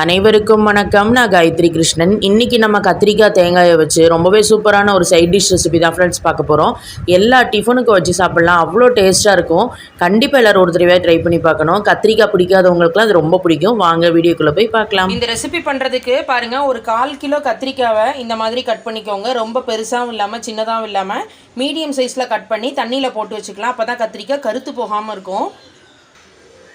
அனைவருக்கும் வணக்கம். நான் காயத்ரி கிருஷ்ணன். இன்றைக்கி நம்ம கத்திரிக்காய் தேங்காயை வச்சு ரொம்பவே சூப்பரான ஒரு சைட் டிஷ் ரெசிபி தான் ஃப்ரெண்ட்ஸ் பார்க்க போகிறோம் எல்லா டிஃபனுக்கும் வச்சு சாப்பிட்லாம். அவ்வளோ டேஸ்ட்டாக இருக்கும். கண்டிப்பாக எல்லோரும் ஒரு தடவையாக ட்ரை பண்ணி பார்க்கணும். கத்திரிக்காய் பிடிக்காதவங்களுக்குலாம் அது ரொம்ப பிடிக்கும். வாங்க வீடியோக்குள்ளே போய் பார்க்கலாம். இந்த ரெசிபி பண்ணுறதுக்கு பாருங்கள் ஒரு கால் கிலோ கத்திரிக்காவை இந்த மாதிரி கட் பண்ணிக்கோங்க. ரொம்ப பெருசாகவும் இல்லாமல் சின்னதாகவும் இல்லாமல் மீடியம் சைஸில் கட் பண்ணி தண்ணியில் போட்டு வச்சுக்கலாம். அப்போ தான் கத்திரிக்காய் கருத்து போகாமல் இருக்கும்.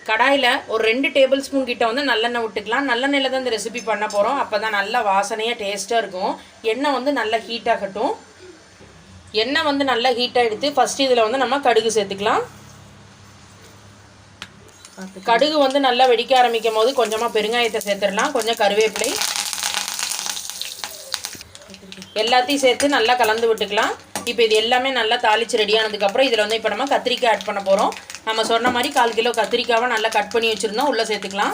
கடாயில் ஒரு ரெண்டு டேபிள் ஸ்பூன் கிட்ட வந்து நல்லெண்ணெய் விட்டுக்கலாம். நல்லெண்ணெயில் தான் இந்த ரெசிபி பண்ண போகிறோம் அப்போ தான் நல்லா வாசனையாக டேஸ்ட்டாக இருக்கும். எண்ணெய் வந்து நல்லா ஹீட் ஆகட்டும். எண்ணெய் வந்து நல்லா ஹீட் ஆகிடுத்து ஃபஸ்ட்டு இதில் வந்து நம்ம கடுகு சேர்த்துக்கலாம். கடுகு வந்து நல்லா வெடிக்க ஆரம்பிக்கும் போது கொஞ்சமாக பெருங்காயத்தை சேர்த்துடலாம். கொஞ்சம் கருவேப்பிலை. எல்லாத்தையும் சேர்த்து நல்லா கலந்து விட்டுக்கலாம். இப்போ இது எல்லாமே நல்லா தாளித்து ரெடி ஆனதுக்கப்புறம் இதில் வந்து இப்போ நம்ம கத்திரிக்காய் ஆட் பண்ண போகிறோம் நம்ம சொன்ன மாதிரி கால் கிலோ கத்திரிக்காவை நல்லா கட் பண்ணி வச்சுருந்தோம் உள்ளே சேர்த்துக்கலாம்.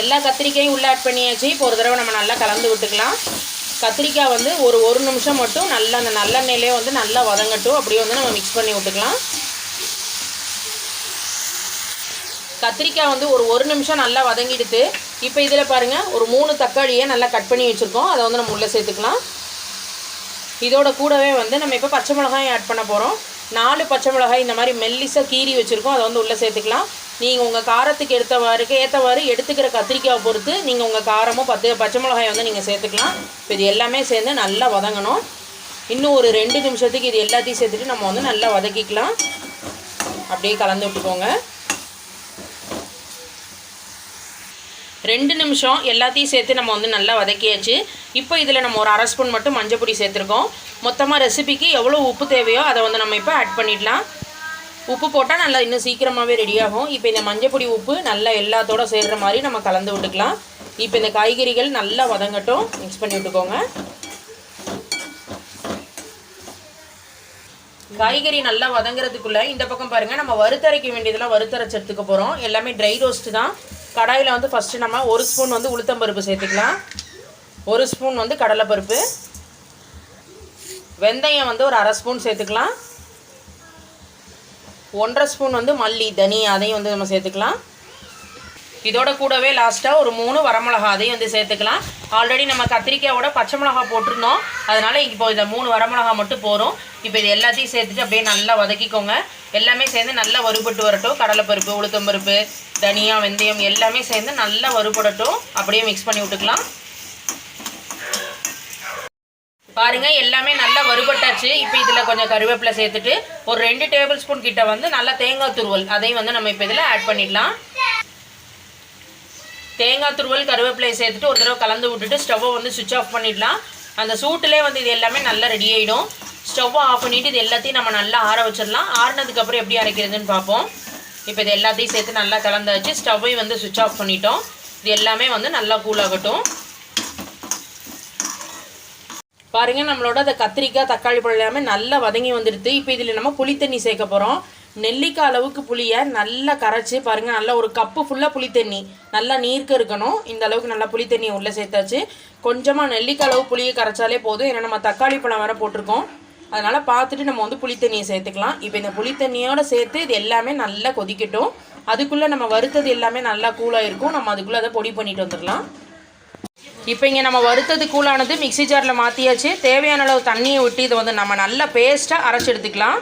எல்லா கத்திரிக்காயும் உள்ளே ஆட் பண்ணியாச்சு. இப்போ ஒரு தடவை நம்ம நல்லா கலந்து விட்டுக்கலாம். கத்திரிக்காய் வந்து ஒரு ஒரு நிமிஷம் மட்டும் நல்லா அந்த நல்லெண்ணெயிலே வந்து நல்லா வதங்கட்டும். அப்படியே வந்து நம்ம மிக்ஸ் பண்ணி விட்டுக்கலாம். கத்திரிக்காய் வந்து ஒரு ஒரு நிமிஷம் நல்லா வதங்கிடுது. இப்போ இதில் பாருங்கள் ஒரு மூணு தக்காளியை நல்லா கட் பண்ணி வச்சுருக்கோம். அதை வந்து நம்ம உள்ளே சேர்த்துக்கலாம். இதோட கூடவே வந்து நம்ம இப்போ பச்சை மிளகாயும் ஆட் பண்ண போகிறோம் நாலு பச்சை மிளகாய் இந்த மாதிரி மெல்லிசாக கீறி வச்சுருக்கோம். அதை வந்து உள்ளே சேர்த்துக்கலாம். நீங்கள் உங்கள் காரத்துக்கு எடுத்தவாறுக்கு ஏற்றவாறு எடுத்துக்கிற கத்திரிக்காயை பொறுத்து நீங்கள் உங்கள் காரமும் பத்து பச்சை மிளகாயை வந்து நீங்கள் சேர்த்துக்கலாம். இப்போ இது எல்லாமே சேர்ந்து நல்லா வதங்கணும். இன்னும் ஒரு ரெண்டு நிமிஷத்துக்கு இது எல்லாத்தையும் சேர்த்துட்டு நம்ம வந்து நல்லா வதக்கிக்கலாம். அப்படியே கலந்து விட்டுக்கோங்க. ரெண்டு நிமிஷம் எல்லாத்தையும் சேர்த்து நம்ம வந்து நல்லா வதக்கியாச்சு. இப்போ இதில் நம்ம ஒரு அரை ஸ்பூன் மட்டும் மஞ்சள் பொடி சேர்த்துருக்கோம். மொத்தமாக ரெசிபிக்கு எவ்வளோ உப்பு தேவையோ அதை வந்து நம்ம இப்போ ஆட் பண்ணிடலாம். உப்பு போட்டால் நல்லா இன்னும் சீக்கிரமாகவே ரெடியாகும் இப்போ இந்த மஞ்சள் பொடி உப்பு நல்லா எல்லாத்தோட சேர்கிற மாதிரி நம்ம கலந்து விட்டுக்கலாம். இப்போ இந்த காய்கறிகள் நல்லா வதங்கட்டும். மிக்ஸ் பண்ணி விட்டுக்கோங்க. காய்கறி நல்லா வதங்குறதுக்குள்ளே இந்த பக்கம் பாருங்கள் நம்ம வறுத்தரைக்க வேண்டியதெல்லாம் வறுத்தரைச்சு எடுத்துக்க போகிறோம் எல்லாமே ட்ரை ரோஸ்ட்டு தான். கடாயில் வந்து ஃபஸ்ட்டு நம்ம ஒரு ஸ்பூன் வந்து உளுத்தம்பருப்பு சேர்த்துக்கலாம். ஒரு ஸ்பூன் வந்து கடலைப்பருப்பு. வெந்தயம் வந்து ஒரு அரை ஸ்பூன் சேர்த்துக்கலாம். ஒன்றரை ஸ்பூன் வந்து மல்லி தனி அதையும் வந்து நம்ம சேர்த்துக்கலாம். இதோட கூடவே லாஸ்ட்டாக ஒரு மூணு வரமிளகா அதையும் வந்து சேர்த்துக்கலாம். ஆல்ரெடி நம்ம கத்திரிக்காயோட பச்சை மிளகா போட்டிருந்தோம். அதனால் இப்போ இந்த மூணு வரமிளகா மட்டும் போகிறோம் இப்போ இது எல்லாத்தையும் சேர்த்துட்டு அப்படியே நல்லா வதக்கிக்கோங்க. எல்லாமே சேர்ந்து நல்லா வறுபட்டு வரட்டும். கடலைப்பருப்பு உளுத்தம்பருப்பு தனியா வெந்தயம் எல்லாமே சேர்ந்து நல்லா வறுபடட்டும். அப்படியே மிக்ஸ் பண்ணி விட்டுக்கலாம். பாருங்க எல்லாமே நல்லா வறுபட்டாச்சு. இப்போ இதில் கொஞ்சம் கருவேப்பிலை சேர்த்துட்டு ஒரு ரெண்டு டேபிள் ஸ்பூன் கிட்ட வந்து நல்லா தேங்காய் துருவல். அதையும் வந்து நம்ம இப்போ இதில் ஆட் பண்ணிடலாம். தேங்காய் துருவல் கருவேப்பிலையை சேர்த்துட்டு ஒரு தடவை கலந்து விட்டுட்டு ஸ்டவ்வை வந்து சுவிட்ச் ஆஃப் பண்ணிடலாம். அந்த சூட்டிலே வந்து இது எல்லாமே நல்லா ரெடி ஆகிடும் ஸ்டவ் ஆஃப் பண்ணிவிட்டு இது எல்லாத்தையும் நம்ம நல்லா ஆற வச்சிடலாம். ஆறினதுக்கப்புறம் எப்படி அரைக்கிறதுன்னு பார்ப்போம். இப்போ இது எல்லாத்தையும் சேர்த்து நல்லா கலந்தாச்சு. ஸ்டவ்வையும் வந்து சுவிட்ச் ஆஃப் பண்ணிட்டோம். இது எல்லாமே வந்து நல்லா கூலாகட்டும் பாருங்கள் நம்மளோட அந்த கத்திரிக்காய் தக்காளி பழம் எல்லாமே நல்லா வதங்கி வந்துடுது. இப்போ இதில் நம்ம புளி தண்ணி சேர்க்க போகிறோம் நெல்லிக்காய் அளவுக்கு புளியை நல்லா கரைச்சி பாருங்கள் நல்லா ஒரு கப்பு ஃபுல்லாக புளி தண்ணி. நல்லா நீர்க்க இருக்கணும். இந்த அளவுக்கு நல்லா புளி தண்ணியை உள்ளே சேர்த்தாச்சு. கொஞ்சமாக நெல்லிக்காய் அளவு புளியை கரைச்சாலே போதும். ஏன்னா நம்ம தக்காளி பழம் வேறு போட்டிருக்கோம். அதனால் பார்த்துட்டு நம்ம வந்து புளித்தண்ணியை சேர்த்துக்கலாம். இப்போ இந்த புளித்தண்ணியோடு சேர்த்து இது எல்லாமே நல்லா கொதிக்கட்டும். அதுக்குள்ளே நம்ம வறுத்தது எல்லாமே நல்லா கூலாக இருக்கும் நம்ம அதுக்குள்ளே அதை பொடி பண்ணிட்டு வந்துடலாம். இப்போ இங்கே நம்ம வறுத்தது கூலானது மிக்சி ஜாரில் மாற்றியாச்சு தேவையான அளவு தண்ணியை விட்டு இதை வந்து நம்ம நல்லா பேஸ்ட்டாக அரைச்சி எடுத்துக்கலாம்.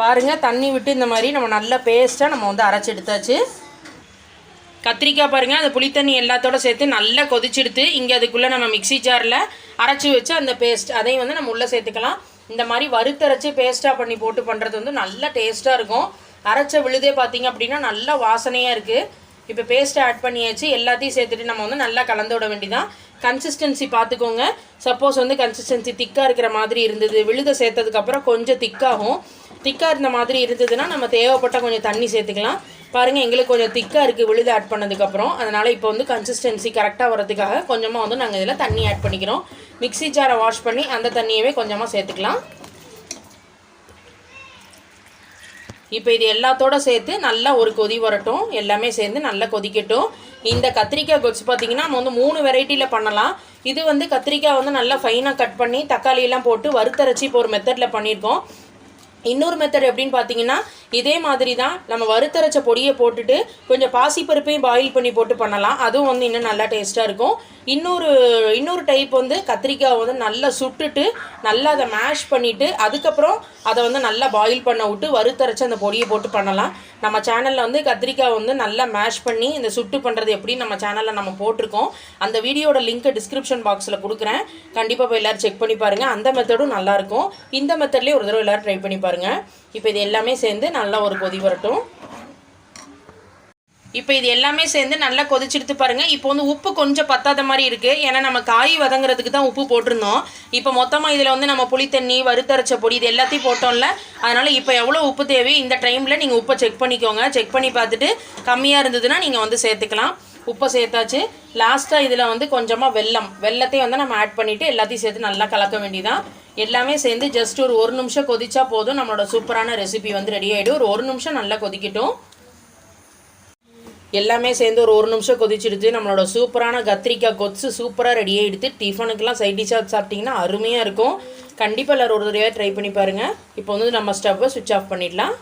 பாருங்கள் தண்ணி விட்டு இந்த மாதிரி நம்ம நல்லா பேஸ்ட்டாக நம்ம வந்து அரைச்சி எடுத்தாச்சு. கத்திரிக்காய் பாருங்கள் அந்த புளித்தண்ணி எல்லாத்தோட சேர்த்து நல்லா கொதிச்செடுத்து இங்கே அதுக்குள்ளே நம்ம மிக்சி ஜாரில் அரைச்சி வச்சு அந்த பேஸ்ட் அதையும் வந்து நம்ம உள்ளே சேர்த்துக்கலாம். இந்த மாதிரி வறுத்தரைச்சி பேஸ்ட்டாக பண்ணி போட்டு பண்ணுறது வந்து நல்லா டேஸ்ட்டாக இருக்கும். அரைச்ச விழுதே பார்த்தீங்க அப்படின்னா நல்லா வாசனையாக இருக்குது இப்போ பேஸ்ட்டை ஆட் பண்ணியாச்சு. எல்லாத்தையும் சேர்த்துட்டு நம்ம வந்து நல்லா கலந்து விட வேண்டிதான் கன்சிஸ்டன்சி பார்த்துக்கோங்க சப்போஸ் வந்து கன்சிஸ்டன்சி திக்காக இருக்கிற மாதிரி இருந்தது. விழுத சேர்த்ததுக்கப்புறம் கொஞ்சம் திக்காகும் திக்காக இருந்த மாதிரி இருந்ததுன்னா நம்ம தேவைப்பட்டால் கொஞ்சம் தண்ணி சேர்த்துக்கலாம். பாருங்கள் எங்களுக்கு கொஞ்சம் திக்காக இருக்குது விழுது ஆட் பண்ணதுக்கப்புறம் அதனால் இப்போ வந்து கன்சிஸ்டன்சி கரெக்டாக வரதுக்காக கொஞ்சமாக வந்து நாங்கள் இதில் தண்ணி ஆட் பண்ணிக்கிறோம். மிக்ஸி ஜாரை வாஷ் பண்ணி அந்த தண்ணியவே கொஞ்சமாக சேர்த்துக்கலாம். இப்போ இது எல்லாத்தோட சேர்த்து நல்லா ஒரு கொதி வரட்டும். எல்லாமே சேர்ந்து நல்லா கொதிக்கட்டும். இந்த கத்திரிக்காய் கொச்சு பார்த்தீங்கன்னா நம்ம வந்து மூணு வெரைட்டியில் பண்ணலாம். இது வந்து கத்திரிக்காய் வந்து நல்லா ஃபைனாக கட் பண்ணி தக்காளியெல்லாம் போட்டு வறுத்தரைச்சி இப்போ ஒரு மெத்தடில் பண்ணியிருக்கோம். இன்னொரு மெத்தட் எப்படின்னு பார்த்தீங்கன்னா இதே மாதிரி தான் நம்ம வறுத்தரைச்ச பொடியை போட்டுட்டு கொஞ்சம் பாசிப்பருப்பையும் பாயில் பண்ணி போட்டு பண்ணலாம். அதுவும் வந்து இன்னும் நல்லா டேஸ்ட்டாக இருக்கும். இன்னொரு இன்னொரு டைப் வந்து கத்திரிக்காய் வந்து நல்லா சுட்டுட்டு நல்லா அதை மேஷ் பண்ணிவிட்டு அதுக்கப்புறம் அதை வந்து நல்லா பாயில் பண்ண விட்டு வறுத்தரைச்சி அந்த பொடியை போட்டு பண்ணலாம். நம்ம சேனலில் வந்து கத்திரிக்காய் வந்து நல்லா மேஷ் பண்ணி இந்த சுட்டு பண்ணுறது எப்படி நம்ம சேனலில் நம்ம போட்டிருக்கோம். அந்த வீடியோட லிங்க் டிஸ்கிரிப்ஷன் பாக்ஸில் கொடுக்குறேன். கண்டிப்பாக போய் எல்லோரும் செக் பண்ணி பாருங்கள் அந்த மெத்தடும் நல்லாயிருக்கும் இந்த மெத்தட்லேயே ஒரு தடவை எல்லோரும் ட்ரை பண்ணி பாருங்கள் இப்போ இது எல்லாமே சேர்ந்து நல்லா ஒரு கொதி வரட்டும். இப்போ இது எல்லாமே சேர்ந்து நல்லா கொதிச்செடுத்து பாருங்க. இப்போ வந்து உப்பு கொஞ்சம் பத்தாத மாதிரி இருக்கு. ஏன்னா நம்ம காய் வதங்குறதுக்கு தான் உப்பு போட்டிருந்தோம். இப்போ மொத்தமாக இதில் வந்து நம்ம புளித்தண்ணி வறுத்தரைச்ச பொடி இது எல்லாத்தையும் போட்டோம்ல. அதனால் இப்போ எவ்வளோ உப்பு தேவையோ இந்த டைமில் நீங்கள் உப்பை செக் பண்ணிக்கோங்க. செக் பண்ணி பார்த்துட்டு கம்மியாக இருந்ததுன்னா நீங்கள் வந்து சேர்த்துக்கலாம். உப்பை சேர்த்தாச்சு. லாஸ்ட்டாக இதில் வந்து கொஞ்சமாக வெல்லம். வெல்லத்தையும் வந்து நம்ம ஆட் பண்ணிவிட்டு எல்லாத்தையும் சேர்த்து நல்லா கலக்க வேண்டியதான் எல்லாமே சேர்ந்து ஜஸ்ட் ஒரு ஒரு நிமிஷம் கொதிச்சா போதும். நம்மளோட சூப்பரான ரெசிபி வந்து ரெடி ஆகிடும் ஒரு ஒரு நிமிஷம் நல்லா கொதிக்கட்டும். எல்லாமே சேர்ந்து ஒரு ஒரு நிமிஷம் கொதிச்சிடுது. நம்மளோட சூப்பரான கத்திரிக்காய் கொத்து சூப்பராக ரெடி ஆகிடுது டிஃபனுக்கெலாம் சைட் டிஷ்ஷாக சாப்பிட்டிங்கன்னா அருமையாக இருக்கும். கண்டிப்பாக எல்லோரும் ஒரு தடவையாக ட்ரை பண்ணி பாருங்கள் இப்போ வந்து நம்ம ஸ்டவ்வை சுவிட்ச் ஆஃப் பண்ணிடலாம்.